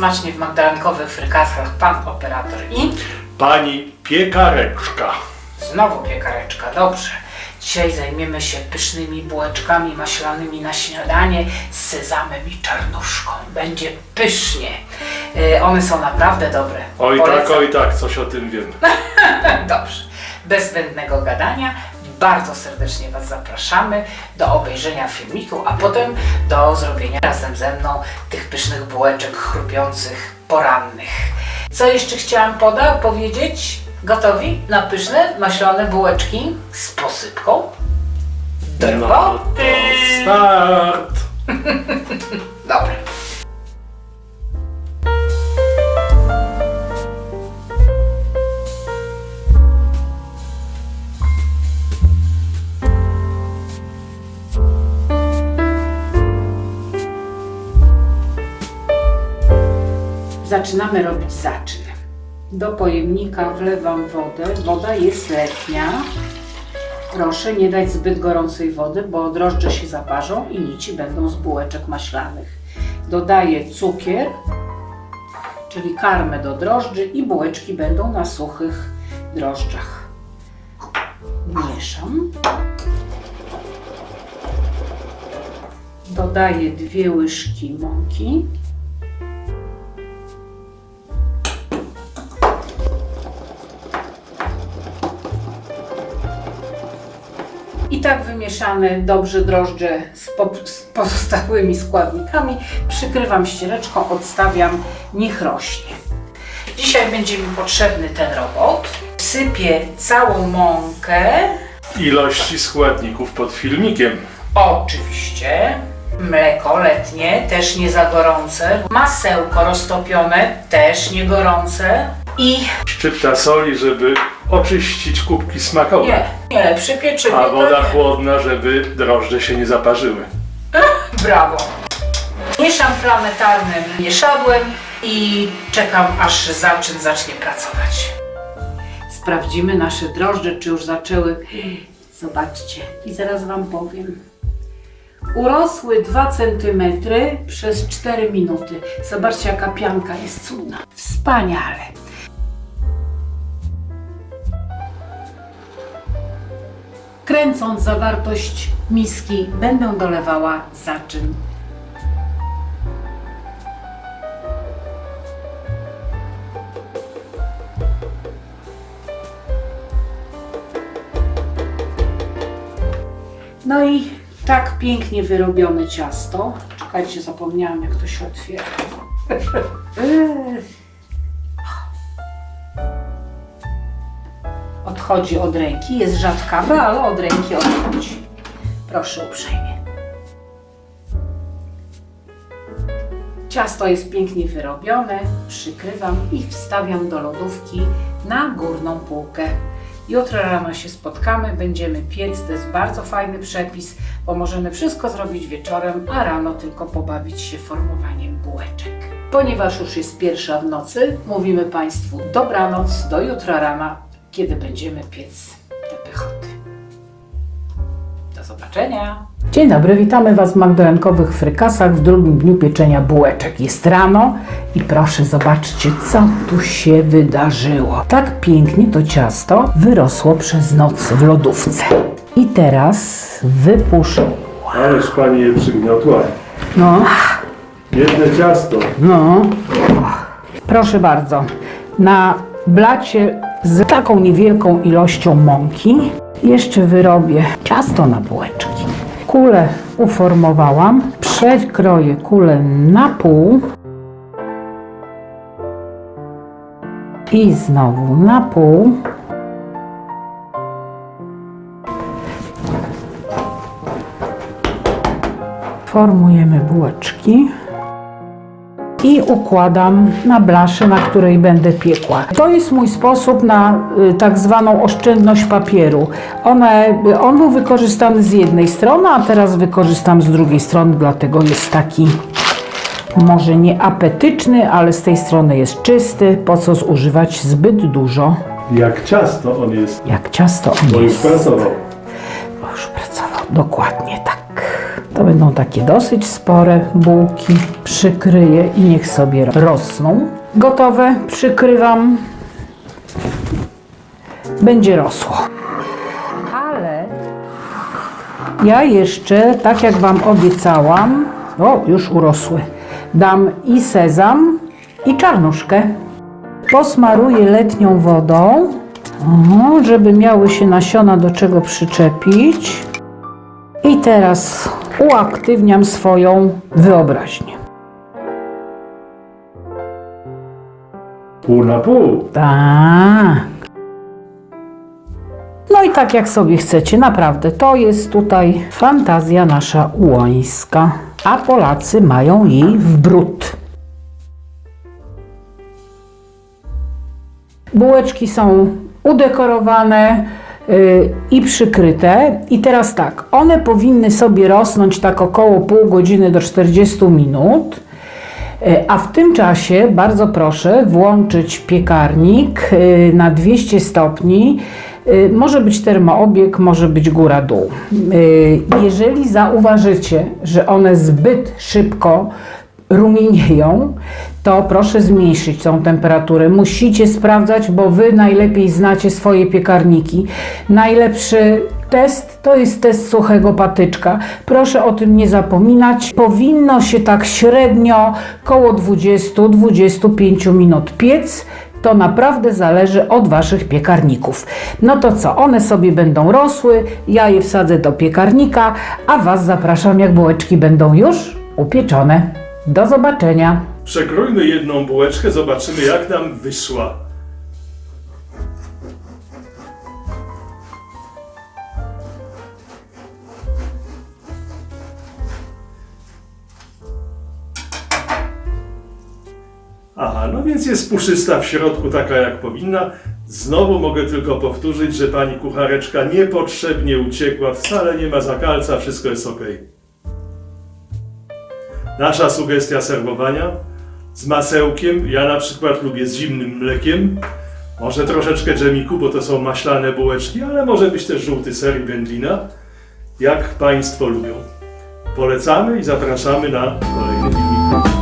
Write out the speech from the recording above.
smacznie w magdalenkowych frykasach pan operator i Pani piekareczka. znowu piekareczka, dobrze. Dzisiaj zajmiemy się pysznymi bułeczkami maślanymi na śniadanie z sezamem i czarnuszką. Będzie pysznie. E, one są naprawdę dobre. Oj Polecam. tak, oj tak, coś o tym wiem. Dobrze. Bez zbędnego gadania bardzo serdecznie Was zapraszamy do obejrzenia filmiku, a potem do zrobienia razem ze mną tych pysznych bułeczek chrupiących, porannych. Co jeszcze chciałam poda powiedzieć? Gotowi na pyszne, maślane bułeczki z posypką? Do roboty! start. Zaczynamy robić zaczyn. Do pojemnika wlewam wodę. Woda jest letnia. Proszę nie dać zbyt gorącej wody, bo drożdże się zaparzą i nici będą z bułeczek maślanych. Dodaję cukier, czyli karmę do drożdży i bułeczki będą na suchych drożdżach. Mieszam. Dodaję dwie łyżki mąki. I wymieszane dobrze drożdże z, po, z pozostałymi składnikami przykrywam ściereczką, odstawiam, niech rośnie. Dzisiaj będzie mi potrzebny ten robot. Sypię całą mąkę, Ilości składników pod filmikiem. oczywiście. Mleko letnie, też nie za gorące. Masełko roztopione, też nie gorące. I Szczypta soli, żeby oczyścić kubki smakowe. nie, nie, przy pieczywie A to woda nie. chłodna, żeby drożdże się nie zaparzyły. Brawo. Mieszam planetarnym mieszadłem i czekam aż zaczyn zacznie pracować. Sprawdzimy nasze drożdże, czy już zaczęły. Zobaczcie i zaraz Wam powiem. Urosły 2 cm przez 4 minuty. Zobaczcie, jaka pianka jest cudna. Wspaniale. Kręcąc zawartość miski, będę dolewała zaczyn. No i tak pięknie wyrobione ciasto. Czekajcie, zapomniałam jak to się otwiera. Odchodzi od ręki, jest rzadkawa, ale od ręki odchodzi. Proszę uprzejmie. Ciasto jest pięknie wyrobione, przykrywam i wstawiam do lodówki na górną półkę. Jutro rano się spotkamy, będziemy piec, to jest bardzo fajny przepis, bo możemy wszystko zrobić wieczorem, a rano tylko pobawić się formowaniem bułeczek. Ponieważ już jest pierwsza w nocy, mówimy Państwu dobranoc, do jutra rana, kiedy będziemy piec te pychoty. Do zobaczenia. Dzień dobry, witamy Was w magdalenkowych frykasach w drugim dniu pieczenia bułeczek. Jest rano i proszę zobaczcie, co tu się wydarzyło. Tak pięknie to ciasto wyrosło przez noc w lodówce. I teraz wypuszczę. Ależ pani je przygniotła. No, Jedne ciasto. no. Proszę bardzo, na blacie z taką niewielką ilością mąki jeszcze wyrobię ciasto na bułeczki. Kulę uformowałam, przekroję kulę na pół i znowu na pół. Formujemy bułeczki i układam na blaszę, na której będę piekła. To jest mój sposób na y, tak zwaną oszczędność papieru. One, on był wykorzystany z jednej strony, a teraz wykorzystam z drugiej strony, dlatego jest taki może nie apetyczny, ale z tej strony jest czysty. Po co zużywać zbyt dużo, Jak ciasto on jest. jak ciasto on Bo już jest. pracował. Bo już pracował. Dokładnie tak. To będą takie dosyć spore bułki. Przykryję i niech sobie rosną. Gotowe, przykrywam. Będzie rosło. Ale ja jeszcze, tak jak Wam obiecałam, o, już urosły, dam i sezam, i czarnuszkę. Posmaruję letnią wodą, o, żeby miały się nasiona do czego przyczepić. I teraz uaktywniam swoją wyobraźnię. Pół na pół. Tak. No i tak jak sobie chcecie, naprawdę, to jest tutaj fantazja nasza ułańska, a Polacy mają jej w brud. Bułeczki są udekorowane i przykryte. I teraz tak, one powinny sobie rosnąć tak około pół godziny do 40 minut. E, A w tym czasie bardzo proszę włączyć piekarnik e, na 200 stopni. Może być termoobieg, może być góra-dół. Jeżeli zauważycie, że one zbyt szybko rumienieją, to proszę zmniejszyć tą temperaturę. Musicie sprawdzać, bo Wy najlepiej znacie swoje piekarniki. Najlepszy test to jest test suchego patyczka. Proszę o tym nie zapominać. Powinno się tak średnio koło 20-25 minut piec. To naprawdę zależy od Waszych piekarników. No to co, one sobie będą rosły, ja je wsadzę do piekarnika, a Was zapraszam, jak bułeczki będą już upieczone. Do zobaczenia. Przekrójmy jedną bułeczkę, zobaczymy jak nam wyszła. Aha, no więc jest puszysta w środku, taka jak powinna. Znowu mogę tylko powtórzyć, że pani kuchareczka niepotrzebnie uciekła, wcale nie ma zakalca, wszystko jest ok. Nasza sugestia serwowania z masełkiem. Ja na przykład lubię z zimnym mlekiem. Może troszeczkę dżemiku, bo to są maślane bułeczki, ale może być też żółty ser i wędlina, jak Państwo lubią. Polecamy i zapraszamy na kolejny filmik.